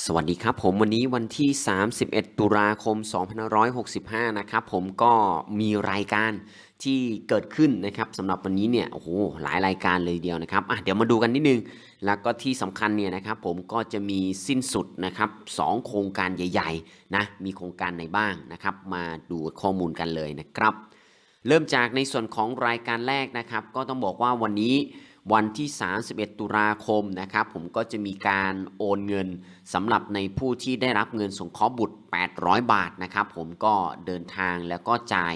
สวัสดีครับผมวันนี้วันที่ 31 ตุลาคม 2565 นะครับผมก็มีรายการที่เกิดขึ้นนะครับสำหรับวันนี้เนี่ยโอ้โหหลายรายการเลยเดียวนะครับอะเดี๋ยวมาดูกันนิดนึง แล้วก็ที่สำคัญเนี่ยนะครับผมก็จะมีสิ้นสุดนะครับสองโครงการใหญ่ๆนะมีโครงการไหนบ้างนะครับ มาดูข้อมูลกันเลยนะครับ เริ่มจากในส่วนของรายการแรกนะครับ ก็ต้องบอกว่าวันนี้ วันที่ 31 ตุลาคมนะครับผมก็จะมีการโอนเงินสำหรับในผู้ที่ได้รับเงินสงเคราะห์บุตร 800 บาทนะครับผมก็เดินทางแล้วก็จ่าย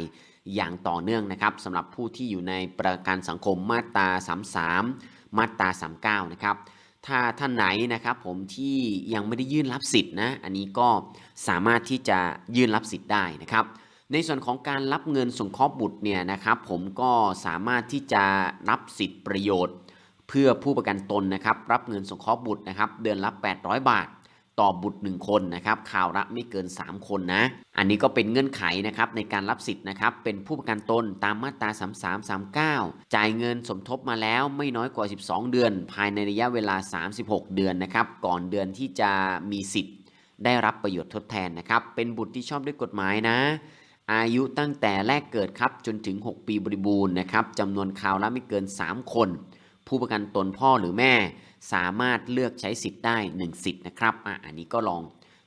อย่างต่อเนื่องนะครับสำหรับผู้ที่อยู่ในประกันสังคมมาตรา 33 มาตรา 39 นะครับถ้าท่านไหนนะครับผมที่ยังไม่ได้ยื่นรับสิทธิ์นะ อันนี้ก็สามารถที่จะยื่นรับสิทธิ์ได้นะครับ ในส่วนของการรับเงินสงเคราะห์บุตรเนี่ยนะครับผมก็สามารถที่จะรับสิทธิประโยชน์ เพื่อผู้ประกันตนนะครับรับเงินสงเคราะห์บุตรนะครับเดือนละ 800 บาท ต่อบุตร 1 คนนะครับข่าวละไม่เกิน 3 คนนะ อันนี้ก็เป็นเงื่อนไขนะครับในการรับสิทธิ์นะครับเป็นผู้ประกันตนตามมาตรา 3339 จ่ายเงินสมทบมาแล้วไม่น้อยกว่า 12 เดือน ภายในระยะเวลา 36 เดือนนะครับก่อนเดือนที่จะมีสิทธิ์ ได้รับประโยชน์ทดแทนนะครับเป็นบุตรที่ชอบด้วยกฎหมายนะ อายุตั้งแต่แรกเกิดครับจนถึง 6 ปีบริบูรณ์นะครับจำนวนคราวละไม่เกิน 3 คน ผู้ประกันตนพ่อหรือแม่ สามารถเลือกใช้สิทธิ์ได้ 1 สิทธิ์นะครับอะอันนี้ก็ลอง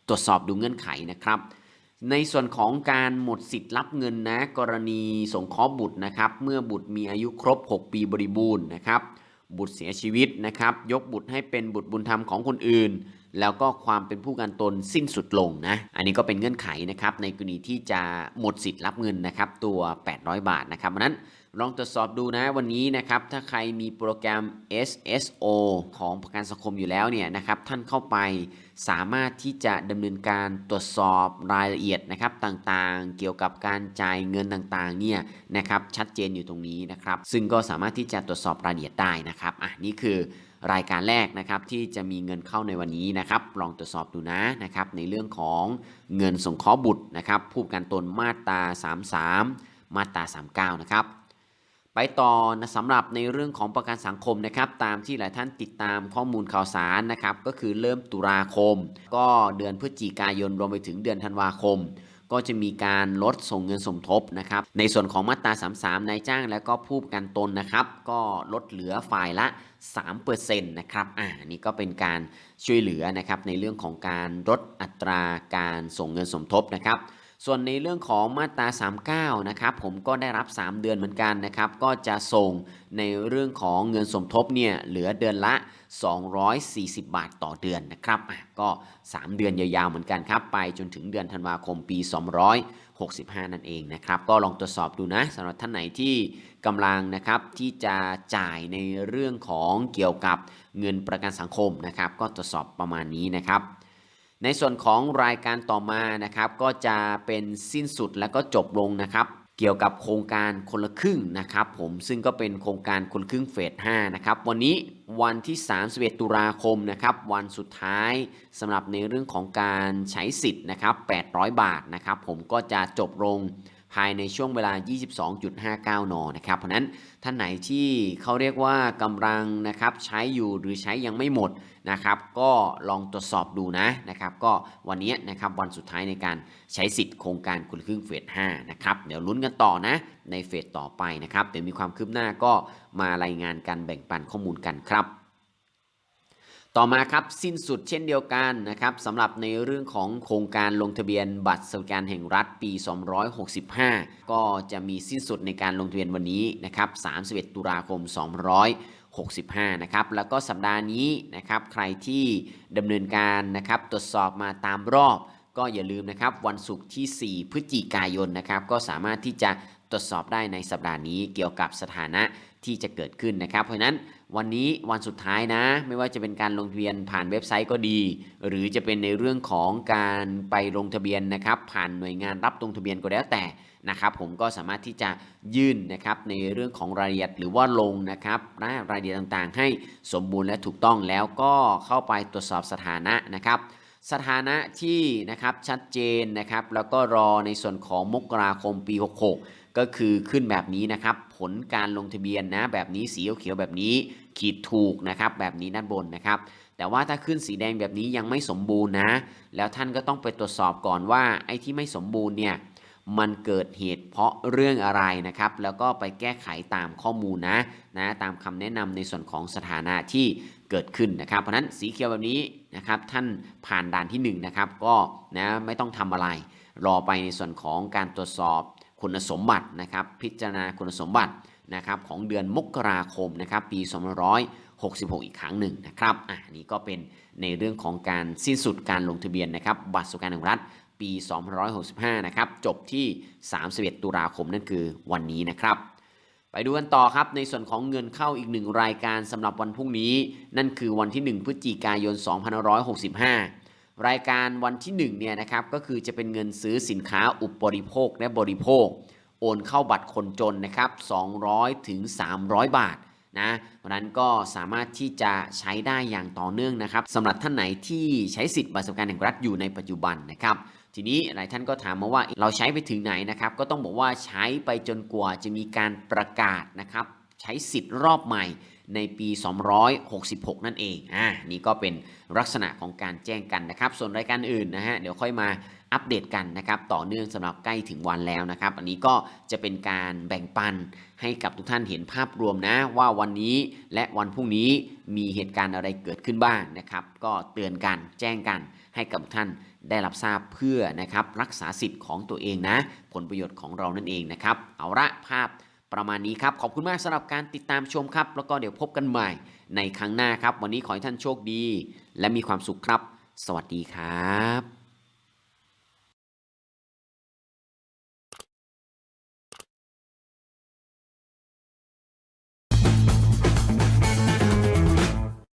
ตรวจสอบดูเงื่อนไขนะครับ ในส่วนของการหมดสิทธิ์รับเงินนะ กรณีสงเคราะห์บุตรนะครับ เมื่อบุตรมีอายุครบ 6 ปีบริบูรณ์นะครับ บุตรเสียชีวิตนะครับ ยกบุตรให้เป็นบุตรบุญธรรมของคนอื่น แล้วก็ความเป็นผู้กันตนสิ้นสุดลงนะ อันนี้ก็เป็นเงื่อนไขนะครับในกรณีที่จะหมดสิทธิ์รับเงินนะครับตัว 800 บาทนะครับเพราะนั้น ลองตรวจสอบดูนะวันนี้นะครับ ถ้าใครมีโปรแกรม SSO ของประกันสังคมอยู่แล้วเนี่ยนะครับ ท่านเข้าไปสามารถที่จะดำเนินการตรวจสอบรายละเอียดนะครับต่างๆ เกี่ยวกับการจ่ายเงินต่างๆเนี่ยนะครับชัดเจนอยู่ตรงนี้นะครับ ซึ่งก็สามารถที่จะตรวจสอบรายละเอียดได้นะครับอะนี่คือรายการแรกนะครับที่จะมีเงินเข้าในวันนี้นะครับลองตรวจสอบดูนะนะครับในเรื่องของเงินสงเคราะห์บุตรนะครับผู้ประกันตนมาตรา 33 มาตรา 39 นะครับ ไปต่อนะสำหรับในเรื่องของประกันสังคมนะครับตามที่หลายท่านติดตามข้อมูลข่าวสารนะครับก็คือเริ่มตุลาคม ก็เดือนพฤศจิกายนรวมไปถึงเดือนธันวาคม ก็จะมีการลดส่งเงินสมทบนะครับในส่วนของมาตรา 33 นายจ้างและก็ผู้ประกันตนนะครับ ก็ลดเหลือฝ่ายละ 3%นะครับอ่านี่ก็เป็นการช่วยเหลือนะครับในเรื่องของการลดอัตราการส่งเงินสมทบนะครับ ส่วนในเรื่องของมาตรา 39 นะครับผมก็ได้รับ 3 เดือนเหมือนกันนะครับ ก็จะส่งในเรื่องของเงินสมทบเนี่ยเหลือเดือนละ 240 บาทต่อเดือนนะครับอะก็ 3 เดือนยาวๆเหมือนกันครับ ไปจนถึงเดือนธันวาคมปี 265 นั่นเองนะครับ ก็ลองตรวจสอบดูนะสำหรับท่านไหนที่กำลังนะครับที่จะจ่ายในเรื่องของเกี่ยวกับเงินประกันสังคมนะครับ ก็ตรวจสอบประมาณนี้นะครับ ในส่วนของรายการต่อมานะครับก็จะเป็นสิ้นสุดและก็จบลงนะครับ เกี่ยวกับโครงการคนละครึ่งนะครับ ผมซึ่งก็เป็นโครงการคนละครึ่งเฟส5นะครับวันนี้วันที่ 31 ตุลาคมนะครับวันสุดท้ายสำหรับในเรื่องของการใช้สิทธิ์นะครับ800 บาทนะครับ ผมก็จะจบลง ภายในช่วงเวลา 22.59 น นะครับ เพราะนั้นท่านไหนที่เขาเรียกว่ากำลังนะครับใช้อยู่หรือใช้ยังไม่หมดนะครับ ก็ลองตรวจสอบดูนะนะครับ ก็วันนี้นะครับวันสุดท้ายในการใช้สิทธิ์โครงการคนละครึ่งเฟส5นะครับ เดี๋ยวลุ้นกันต่อนะในเฟสต่อไปนะครับ เดี๋ยวมีความคืบหน้าก็มารายงานกันแบ่งปันข้อมูลกันครับ ต่อมาครับสิ้นสุดเช่นเดียวกันนะครับสำหรับในเรื่องของโครงการลงทะเบียนบัตรสวัสดิการแห่งรัฐปี 265 ก็จะมีสิ้นสุดในการลงทะเบียนวันนี้นะครับ31 ตุลาคม 265 นะครับแล้วก็สัปดาห์นี้นะครับใครที่ดำเนินการนะครับตรวจสอบมาตามรอบ ก็อย่าลืมนะครับวันศุกร์ที่ 4 พฤศจิกายนนะครับก็สามารถที่จะตรวจสอบได้ในสัปดาห์นี้เกี่ยวกับสถานะที่จะเกิดขึ้นนะครับเพราะฉะนั้น วันนี้วันสุดท้ายนะ ไม่ว่าจะเป็นการลงทะเบียนผ่านเว็บไซต์ก็ดี หรือจะเป็นในเรื่องของการไปลงทะเบียนนะครับ ผ่านหน่วยงานรับลงทะเบียนก็แล้วแต่นะครับ ผมก็สามารถที่จะยื่นนะครับในเรื่องของรายละเอียดหรือว่าลงนะครับรายละเอียดต่างๆ ให้สมบูรณ์และถูกต้องแล้วก็เข้าไปตรวจสอบสถานะนะครับสถานะที่นะครับชัดเจนนะครับแล้วก็รอในส่วนของมกราคมปี 66 ก็คือขึ้นแบบนี้นะครับ ผลการลงทะเบียนนะแบบนี้สีเขียวแบบนี้ ขีดถูกนะครับแบบนี้ด้านบนนะครับ แต่ว่าถ้าขึ้นสีแดงแบบนี้ยังไม่สมบูรณ์นะ แล้วท่านก็ต้องไปตรวจสอบก่อนว่าไอ้ที่ไม่สมบูรณ์เนี่ยมันเกิดเหตุเพราะเรื่องอะไรนะครับ แล้วก็ไปแก้ไขตามข้อมูลนะนะตามคำแนะนำในส่วนของสถานะที่เกิดขึ้นนะครับ เพราะนั้นสีเขียวแบบนี้นะครับท่านผ่านด่านที่1นะครับก็นะไม่ต้องทำอะไร รอไปในส่วนของการตรวจสอบ คุณสมบัตินะครับ พิจารณาคุณสมบัตินะครับของเดือนมกราคมนะครับปี2566 อีกครั้งหนึ่งนะครับอะอันนี้ก็เป็นในเรื่องของการสิ้นสุดการลงทะเบียนนะครับ บัตรสวัสดิการแห่งรัฐปี2565 นะครับ จบที่ 31 ตุลาคมนั่นคือวันนี้นะครับ ไปดูกันต่อครับ ในส่วนของเงินเข้าอีกหนึ่งรายการสำหรับวันพรุ่งนี้ นั่นคือวันที่ 1 พฤศจิกายน 2565 รายการวันที่1เนี่ยนะครับก็คือจะเป็นเงินซื้อสินค้าอุปบริโภคและบริโภค โอนเข้าบัตรคนจนนะครับ200ถึง300 บาทนะเพราะนั้นก็สามารถที่จะใช้ได้อย่างต่อเนื่องนะครับสำหรับท่านไหนที่ใช้สิทธิ์บัตรสวัสดิการแห่งรัฐอยู่ในปัจจุบันนะครับ ทีนี้หลายท่านก็ถามมาว่าเราใช้ไปถึงไหนนะครับ ก็ต้องบอกว่าใช้ไปจนกว่าจะมีการประกาศนะครับ ใช้สิทธิ์รอบใหม่ ในปี 266 นั่นเอง อ่า นี่ก็เป็นลักษณะของการแจ้งกันนะครับ ส่วนรายการอื่นนะฮะ เดี๋ยวค่อยมาอัปเดตกันนะครับ ต่อเนื่องสำหรับใกล้ถึงวันแล้วนะครับ อันนี้ก็จะเป็นการแบ่งปันให้กับทุกท่านเห็นภาพรวมนะ ว่าวันนี้และวันพรุ่งนี้มีเหตุการณ์อะไรเกิดขึ้นบ้างนะครับ ก็เตือนกันแจ้งกันให้กับทุกท่านได้รับทราบเพื่อนะครับรักษาสิทธิ์ของตัวเองนะ ผลประโยชน์ของเรานั่นเองนะครับ เอาละภาพ ประมาณนี้ครับ ขอบคุณมากสำหรับการติดตามชมครับ แล้วก็เดี๋ยวพบกันใหม่ในครั้งหน้าครับ วันนี้ขอให้ท่านโชคดี และมีความสุขครับ สวัสดีครับ